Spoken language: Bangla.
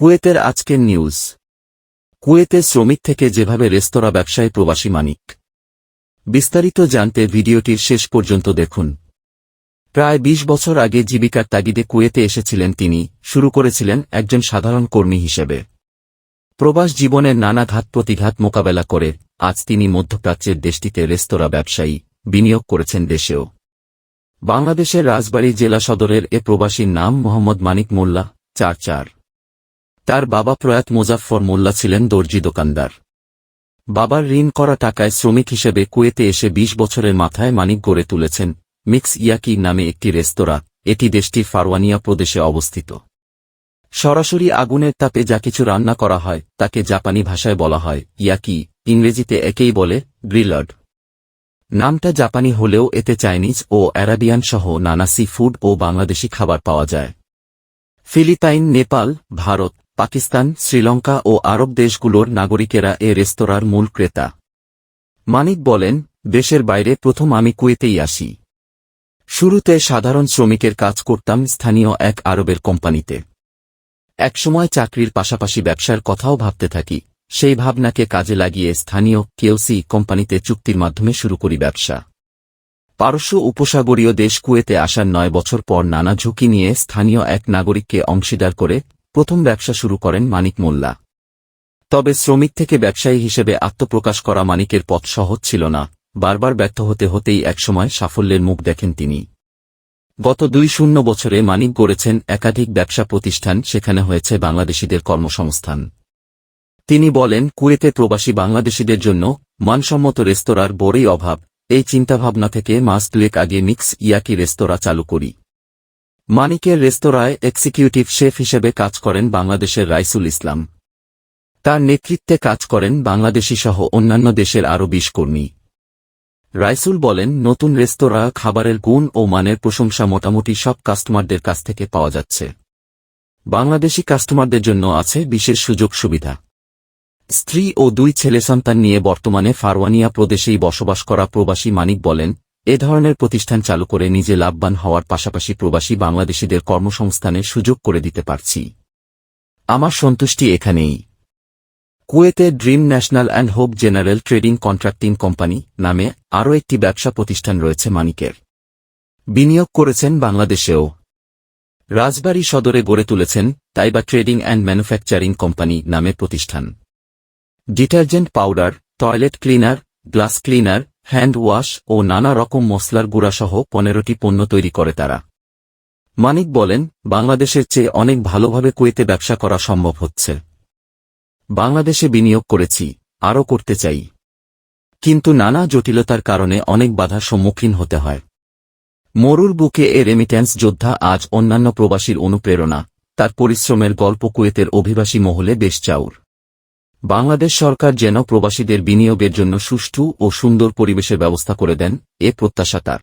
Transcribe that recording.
কুয়েতের আজকের নিউজ। কুয়েতে শ্রমিক থেকে যেভাবে রেস্তোরাঁ ব্যবসায় প্রবাসী মানিক। বিস্তারিত জানতে ভিডিওটির শেষ পর্যন্ত দেখুন। প্রায় ২০ বছর আগে জীবিকার তাগিদে কুয়েতে এসেছিলেন তিনি, শুরু করেছিলেন একজন সাধারণ কর্মী হিসেবে। প্রবাস জীবনের নানা ঘাত প্রতিঘাত মোকাবেলা করে, আজ তিনি মধ্যপ্রাচ্যের দেশটিতে রেস্তোরাঁ ব্যবসায়ী বিনিয়োগ করেছেন দেশেও। বাংলাদেশের রাজবাড়ী জেলা সদরের এ প্রবাসীর নাম মোহাম্মদ মানিক মোল্লা, চার চার। তার বাবা প্রয়াত মোজাফফর মোল্লা ছিলেন দর্জি দোকানদার। বাবার ঋণ করা টাকায় শ্রমিক হিসেবে কুয়েতে এসে ২০ বছরের মাথায় মানিক গড়ে তুলেছেন মিক্স ইয়াকি নামে একটি রেস্তোরাঁ, এটি দেশটির ফারওয়ানিয়া প্রদেশে অবস্থিত। সরাসরি আগুনের তাপে যা কিছু রান্না করা হয়, তাকে জাপানি ভাষায় বলা হয় ইয়াকি, ইংরেজিতে একেই বলে গ্রিলার্ড। নামটা জাপানি হলেও এতে চাইনিজ ও অ্যারাবিয়ান সহ নানা সি ফুড ও বাংলাদেশি খাবার পাওয়া যায়। ফিলিপাইন, নেপাল, ভারত পাকিস্তান, শ্রীলঙ্কা ও আরব দেশগুলোর নাগরিকেরা এ রেস্তোরাঁর মূল ক্রেতা। মানিক বলেন, দেশের বাইরে প্রথম আমি কুয়েতেই আসি। শুরুতে সাধারণ শ্রমিকের কাজ করতাম স্থানীয় এক আরবের কোম্পানিতে। একসময় চাকরির পাশাপাশি ব্যবসার কথাও ভাবতে থাকি, সেই ভাবনাকে কাজে লাগিয়ে স্থানীয় কেওসি কোম্পানিতে চুক্তির মাধ্যমে শুরু করি ব্যবসা। পারস্য উপসাগরীয় দেশ কুয়েতে আসার নয় বছর পর নানা ঝুঁকি নিয়ে স্থানীয় এক নাগরিককে অংশীদার করে প্রথম ব্যবসা শুরু করেন মানিক মোল্লা। তবে শ্রমিক থেকে ব্যবসায়ী হিসেবে আত্মপ্রকাশ করা মানিকের পথ সহজ ছিল না, বারবার ব্যর্থ হতে হতেই একসময় সাফল্যের মুখ দেখেন তিনি। গত দুই শূন্য বছরে মানিক গড়েছেন একাধিক ব্যবসা প্রতিষ্ঠান, সেখানে হয়েছে বাংলাদেশিদের কর্মসংস্থান। তিনি বলেন, কুয়েতে প্রবাসী বাংলাদেশিদের জন্য মানসম্মত রেস্তোরাঁর বড়ই অভাব, এই চিন্তাভাবনা থেকে মাস দুয়েক আগে মিক্স ইয়াকি রেস্তোরাঁ চালু করি। মানিকের রেস্তোরাঁয় এক্সিকিউটিভ শেফ হিসেবে কাজ করেন বাংলাদেশের রাইসুল ইসলাম। তার নেতৃত্বে কাজ করেন বাংলাদেশি সহ অন্যান্য দেশের আরও বিশ কর্মী। রাইসুল বলেন, নতুন রেস্তোরাঁ, খাবারের গুণ ও মানের প্রশংসা মোটামুটি সব কাস্টমারদের কাছ থেকে পাওয়া যাচ্ছে। বাংলাদেশি কাস্টমারদের জন্য আছে বিশেষ সুযোগ সুবিধা। স্ত্রী ও দুই ছেলে সন্তান নিয়ে বর্তমানে ফারওয়ানিয়া প্রদেশেই বসবাস করা প্রবাসী মানিক বলেন এ ধরনের প্রতিষ্ঠান চালু করে নিজে লাভবান হওয়ার পাশাপাশি প্রবাসী বাংলাদেশিদের কর্মসংস্থানের সুযোগ করে দিতে পারছি। আমার সন্তুষ্টি এখানেই। কুয়েতে dream national and hope general trading contracting company নামে আরও একটি ব্যবসা প্রতিষ্ঠান রয়েছে মানিকের। বিনিয়োগ করেছেন বাংলাদেশেও। রাজবাড়ী সদরে গড়ে তুলেছেন Taiba trading and manufacturing company নামে প্রতিষ্ঠান। Detergent powder, toilet cleaner, glass cleaner hand wash ও নানা রকম মশলার গুঁড়াসহ পনেরোটি পণ্য তৈরি করে তারা। মানিক বলেন, বাংলাদেশের চেয়ে অনেক ভালোভাবে কুয়েতে ব্যবসা করা সম্ভব হচ্ছে। বাংলাদেশে বিনিয়োগ করেছি, আরও করতে চাই। কিন্তু নানা জটিলতার কারণে অনেক বাধার সম্মুখীন হতে হয়। মরুর বুকে এ রেমিট্যান্স যোদ্ধা আজ অন্যান্য প্রবাসীর অনুপ্রেরণা, তার পরিশ্রমের গল্প কুয়েতের অভিবাসী মহলে বেশ চাউর। বাংলাদেশ সরকার যেন প্রবাসীদের বিনিয়োগের জন্য সুষ্ঠু ও সুন্দর পরিবেশের ব্যবস্থা করে দেন, এ প্রত্যাশা তার।